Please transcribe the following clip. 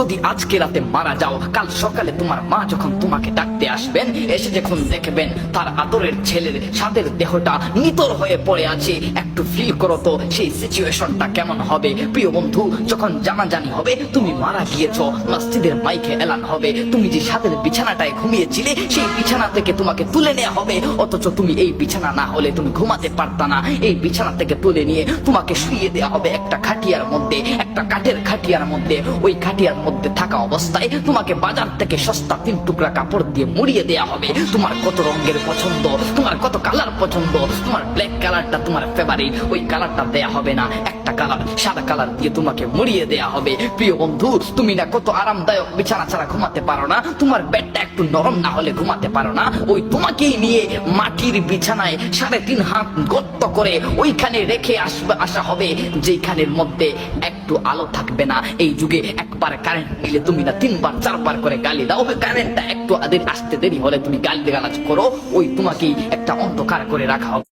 যদি আজকে রাতে মারা যাও, কাল সকালে তোমার মা যখন তোমাকে ডাকতে আসবেন, এসে যখন দেখবেন তার আদরের ছেলের সাদের দেহটা নিতর হয়ে পড়ে আছে, একটু ফিল করো তো সেই সিচুয়েশনটা কেমন হবে। প্রিয় বন্ধু, যখন জানাজানি হবে, তুমি মারা গিয়েছো, মসজিদের মাইকে এলান হবে, তুমি যে সাদের বিছানাটায় ঘুমিয়েছিলে, সেই বিছানা থেকে তোমাকে তুলে নেওয়া হবে। অথচ তুমি এই বিছানা না হলে তুমি ঘুমাতে পারতা না। এই বিছানা থেকে তুলে নিয়ে তোমাকে শুয়ে দেওয়া হবে একটা খাটিয়ার মধ্যে, একটা কাঠের খাটিয়ার মধ্যে। ওই খাটিয়ার মধ্যে থাকা অবস্থায় তোমাকে বাজার থেকে সস্তা তিন টুকরা কাপড় দিয়ে মুড়িয়ে দেওয়া হবে। তোমার কত রঙের পছন্দ, তোমার কত কালার পছন্দ, তোমার ব্ল্যাক কালারটা তোমার ফেভারিট ওই কালারটা দেয়া হবে না। একটা কালার সাদা কালার দিয়ে তোমাকে মুড়িয়ে দেয়া হবে। প্রিয় বন্ধু, তুমি না কত আরামদায়ক, বিছানা ছাড়া ঘুমাতে পারো না। তোমার বেডটা একটু নরম না হলে ঘুমাতে পারো না। ওই তোমাকেই নিয়ে মাটির বিছানায় সাড়ে তিন হাত গর্ত করে ওইখানে রেখে আসবে আসা হবে। যেখানের মধ্যে একটু আলো থাকবে না। এই যুগে একবার কারেন্ট নিলে তুমি না তিনবার, চারবার করে গালি দাও। কারেন্টটা একটু আদের আসতে দেরি হলে তুমি গালি গালাজ করো। ওই তোমাকে একটা অন্ধকার করে রাখা হবে।